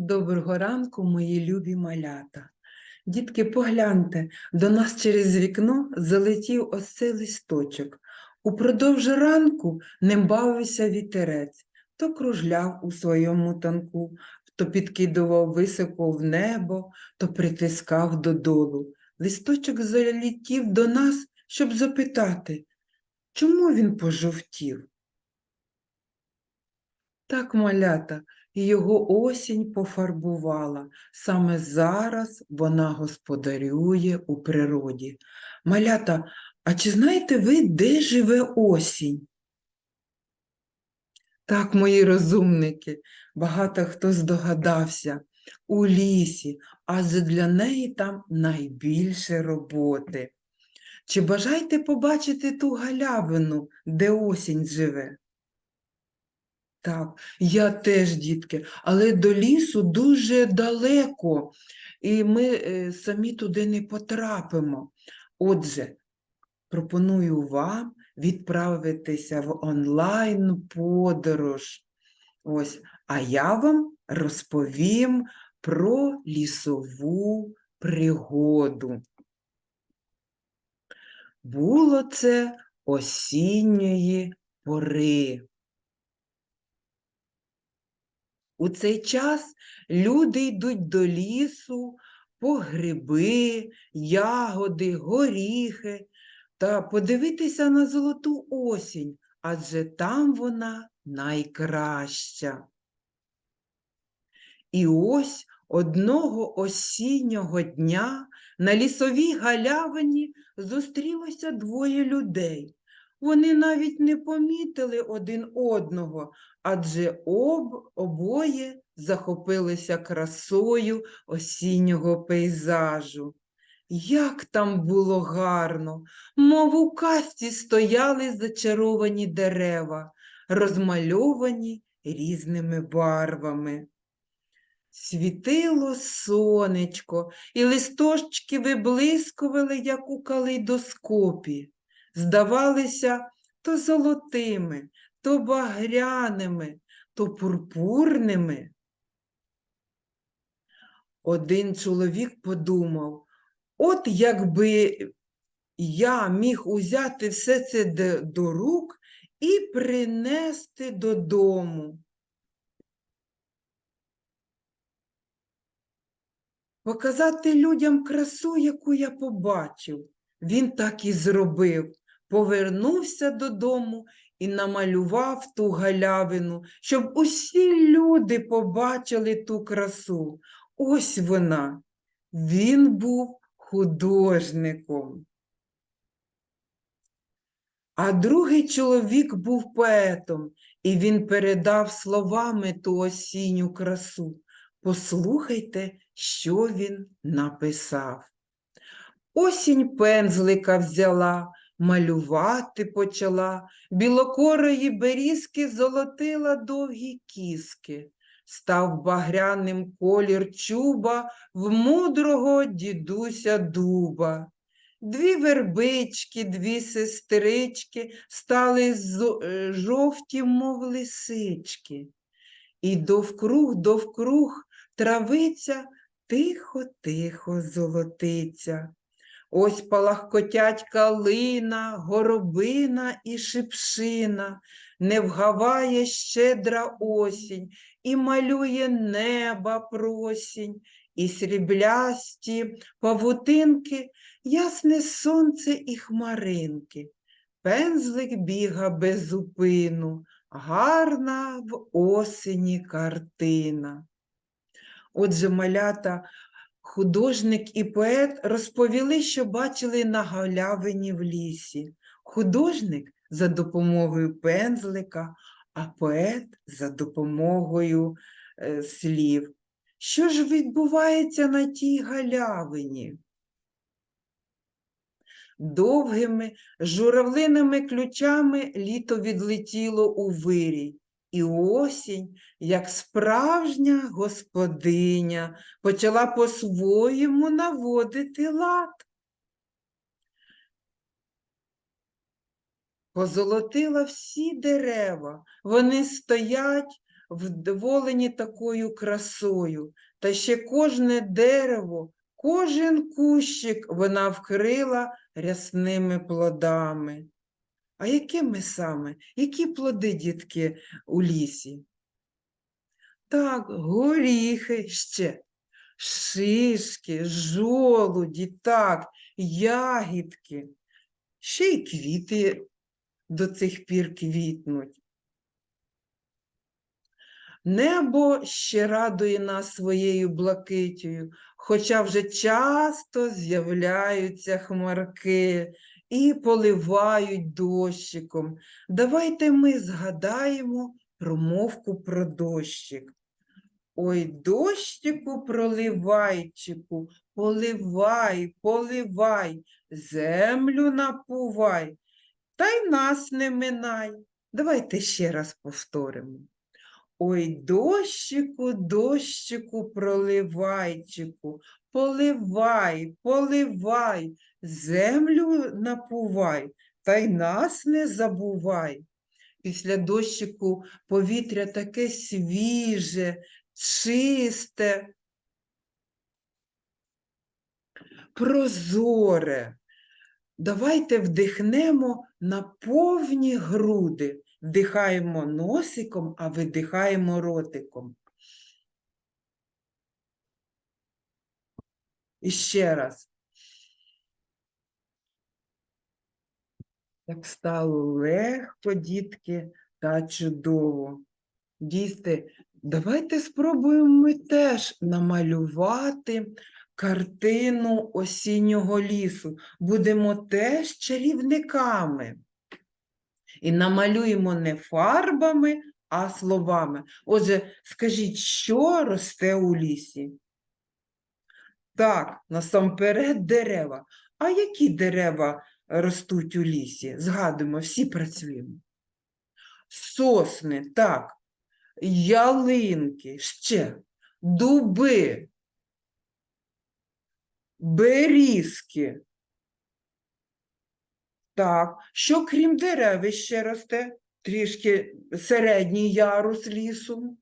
Доброго ранку, мої любі малята. Дітки, погляньте, до нас через вікно залетів ось цей листочок. Упродовж ранку ним бавився вітерець, то кружляв у своєму танку, то підкидував високо в небо, то притискав додолу. Листочок залетів до нас, щоб запитати, чому він пожовтів? Так, малята, і його осінь пофарбувала. Саме зараз вона господарює у природі. Малята, а чи знаєте ви, де живе осінь? Так, мої розумники, багато хто здогадався, у лісі, адже для неї там найбільше роботи. Чи бажаєте побачити ту галявину, де осінь живе? Так, я теж, дітки, але до лісу дуже далеко, і ми е, самі туди не потрапимо. Отже, пропоную вам відправитися в онлайн-подорож. Ось, а я вам розповім про лісову пригоду. Було це осінньої пори. У цей час люди йдуть до лісу по гриби, ягоди, горіхи та подивитися на золоту осінь, адже там вона найкраща. І ось одного осіннього дня на лісовій галявині зустрілося двоє людей. Вони навіть не помітили один одного, адже об, обоє захопилися красою осіннього пейзажу. Як там було гарно, мов у казці стояли зачаровані дерева, розмальовані різними барвами. Світило сонечко, і листочки виблискували, як у калейдоскопі здавалися то золотими, то багряними, то пурпурними. Один чоловік подумав, от якби я міг узяти все це до, рук і принести додому. Показати людям красу, яку я побачив. Він так і зробив. Повернувся додому і намалював ту галявину, щоб усі люди побачили ту красу. Ось вона. Він був художником. А другий чоловік був поетом, і він передав словами ту осінню красу. Послухайте, що він написав. Осінь пензлика взяла, малювати почала, білокорої берізки золотила довгі кіски. Став багряним колір чуба в мудрого дідуся дуба. Дві вербички, дві сестрички стали е, жовті, мов лисички. І довкруг, довкруг травиця тихо-тихо золотиться. Ось палахкотять калина, горобина і шипшина, не вгаває щедра осінь, і малює неба просінь, і сріблясті павутинки, ясне сонце і хмаринки. Пензлик біга без зупину, гарна в осені картина. Отже, малята, художник і поет розповіли, що бачили на галявині в лісі. Художник за допомогою пензлика, а поет за допомогою е, слів. Що ж відбувається на тій галявині? Довгими журавлиними ключами літо відлетіло у вирій, і осінь, як справжня господиня, почала по-своєму наводити лад. Позолотила всі дерева, вони стоять вдоволені такою красою, та ще кожне дерево, кожен кущик вона вкрила рясними плодами. А якими саме? Які плоди, дітки, у лісі? Так, горіхи ще, шишки, жолуді, так, ягідки, ще й квіти до цих пір квітнуть. Небо ще радує нас своєю блакитю, хоча вже часто з'являються хмарки і поливають дощиком. Давайте ми згадаємо промовку про дощик. Ой, дощику проливайчику, поливай, поливай, землю напувай, та й нас не минай. Давайте ще раз повторимо. Ой, дощику, дощику, проливайчику, поливай, поливай, землю напувай, та й нас не забувай. Після дощику повітря таке свіже, чисте, прозоре. Давайте вдихнемо на повні груди. Вдихаємо носиком, а видихаємо ротиком. І ще раз. Так стало легко, дітки, та чудово. Діти, давайте спробуємо ми теж намалювати картину осіннього лісу. Будемо теж чарівниками. І намалюємо не фарбами, а словами. Отже, скажіть, що росте у лісі? Так, насамперед дерева. А які дерева ростуть у лісі? Згадуємо, всі працюємо. Сосни, так, ялинки, ще, дуби, берізки. Так, що крім дерев іще росте? Трішки середній ярус лісу.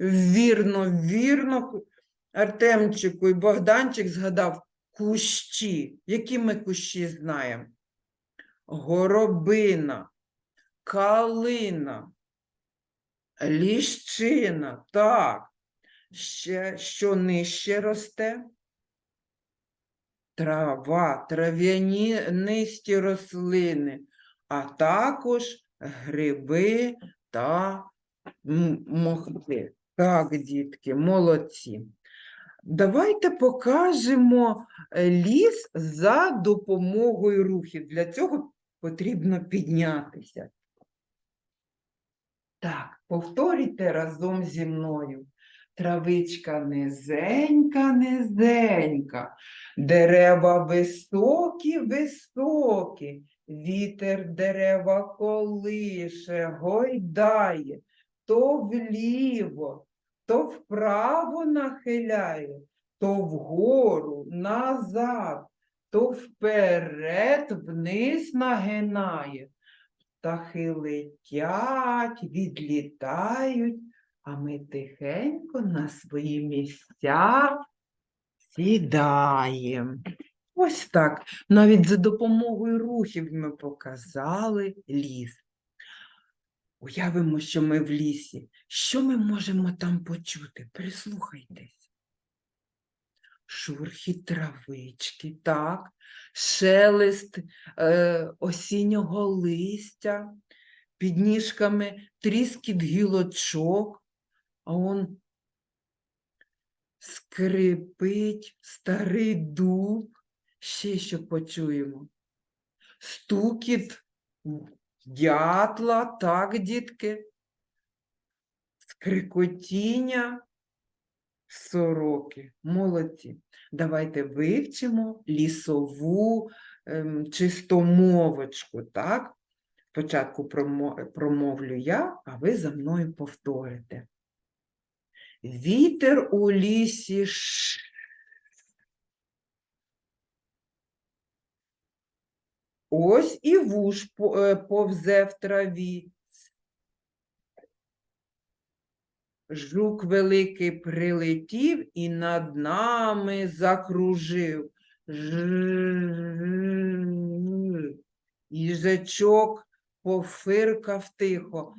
Вірно, вірно, Артемчику і Богданчик згадав кущі. Які ми кущі знаємо? Горобина, калина, ліщина, так. Ще що нижче росте? Трава, трав'янисті рослини, а також гриби та мохи. Так, дітки, молодці. Давайте покажемо е, ліс за допомогою рухів. Для цього потрібно піднятися. Так, повторюйте разом зі мною. Травичка низенька, низенька, дерева високі, високі, вітер дерева колише, гойдає, то вліво, то вправо нахиляє, то вгору, назад, то вперед, вниз нагинає. Птахи летять, відлітають, а ми тихенько на свої місця сідаємо. Ось так. Навіть за допомогою рухів ми показали ліс. Уявимо, що ми в лісі. Що ми можемо там почути? Прислухайтесь. Шурхіт травички, так, шелест е, осіннього листя, під ніжками тріскіт гілочок, а он скрипить старий дуб. Ще що почуємо. Стукіт дятла, так, дітки, скрикотіння сороки. Молодці. Давайте вивчимо лісову ем, чистомовочку, так? Спочатку промовлю я, а ви за мною повторите. Вітер у лісі ш. Ось і вуж е, повзе в траві. Жук великий прилетів і над нами закружив. Ж-ж-ж. Їжачок пофиркав тихо.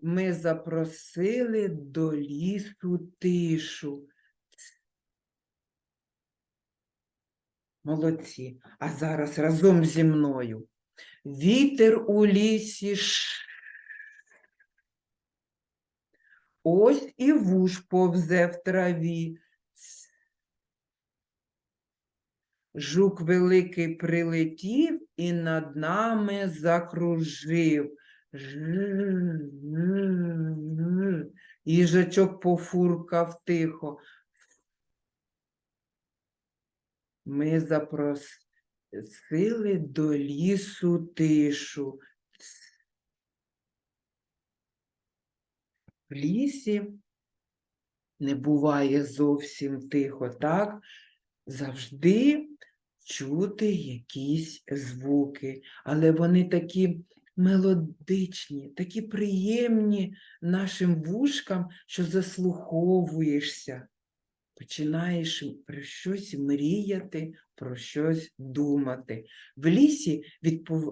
Ми запросили до лісу тишу. Молодці. А зараз разом зі мною. Вітер у лісі ш. Ось і вуж повзе в траві. Жук великий прилетів і над нами закружив. Їжачок пофуркав тихо. Ми запросили до лісу тишу. В лісі не буває зовсім тихо, так? Завжди чути якісь звуки, але вони такі мелодичні, такі приємні нашим вушкам, що заслуховуєшся починаєш про щось мріяти, про щось думати. В лісі е,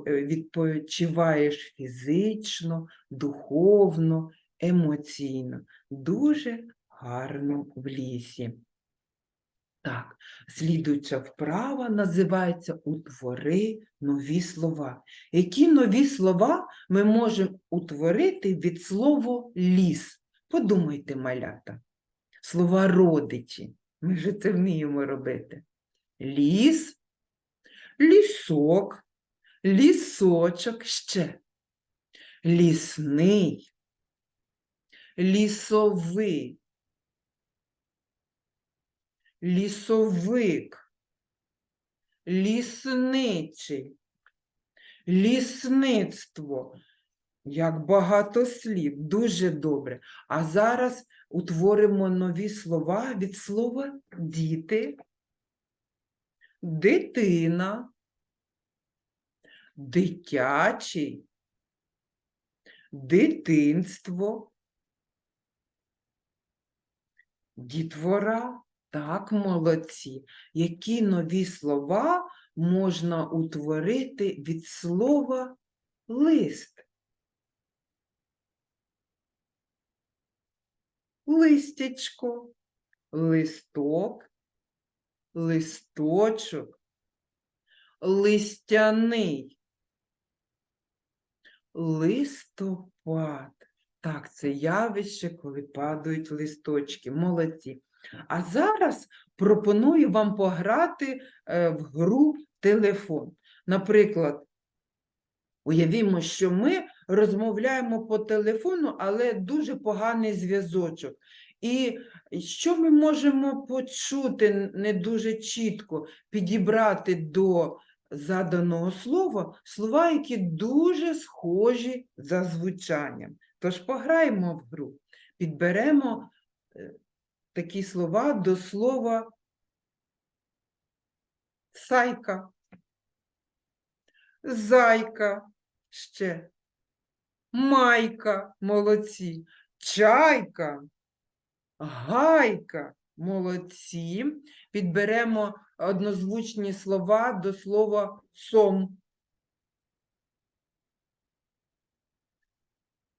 відпочиваєш фізично, духовно, емоційно. Дуже гарно в лісі. Так, слідуюча вправа називається Утвори нові слова. Які нові слова ми можемо утворити від слова ліс? Подумайте, малята слова родичі. Ми ж це вміємо робити. Ліс, лісок, лісочок ще. Лісний, лісовий, лісовик, лісничий, лісництво. Як багато слів, дуже добре. А зараз утворимо нові слова від слова діти, дитина, дитячий, дитинство, дітвора. Так, молодці. Які нові слова можна утворити від слова лист? Листячко, листок, листочок, листяний, листопад. Так, це явище, коли падають листочки. Молодці. А зараз пропоную вам пограти е, в гру телефон. Наприклад, уявімо, що ми розмовляємо по телефону, але дуже поганий зв'язочок. І що ми можемо почути не дуже чітко, підібрати до заданого слова слова, які дуже схожі за звучанням. Тож пограємо в гру, підберемо е, такі слова до слова сайка, зайка ще. Майка, молодці, чайка, гайка, молодці. Підберемо однозвучні слова до слова сом.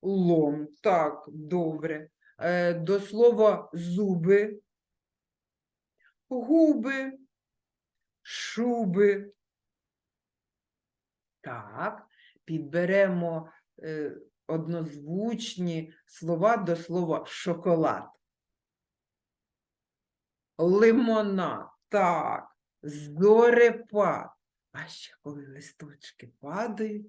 Лом, так, добре. Е, До слова зуби, губи, шуби. Так, підберемо однозвучні слова до слова шоколад. Лимонад, так, зорепад. А ще коли листочки падають,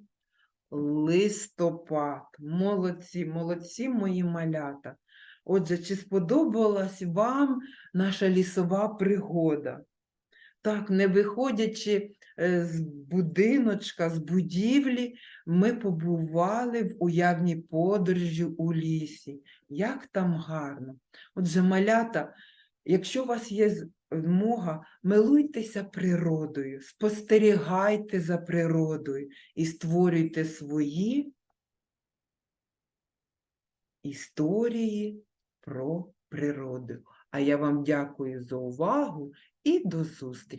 листопад. Молодці, молодці мої малята. Отже, чи сподобалась вам наша лісова пригода? Так, не виходячи е, з будиночка, з будівлі, ми побували в уявній подорожі у лісі. Як там гарно. Отже, малята, якщо у вас є змога, милуйтеся природою, спостерігайте за природою і створюйте свої історії про природу. А я вам дякую за увагу і до зустрічі!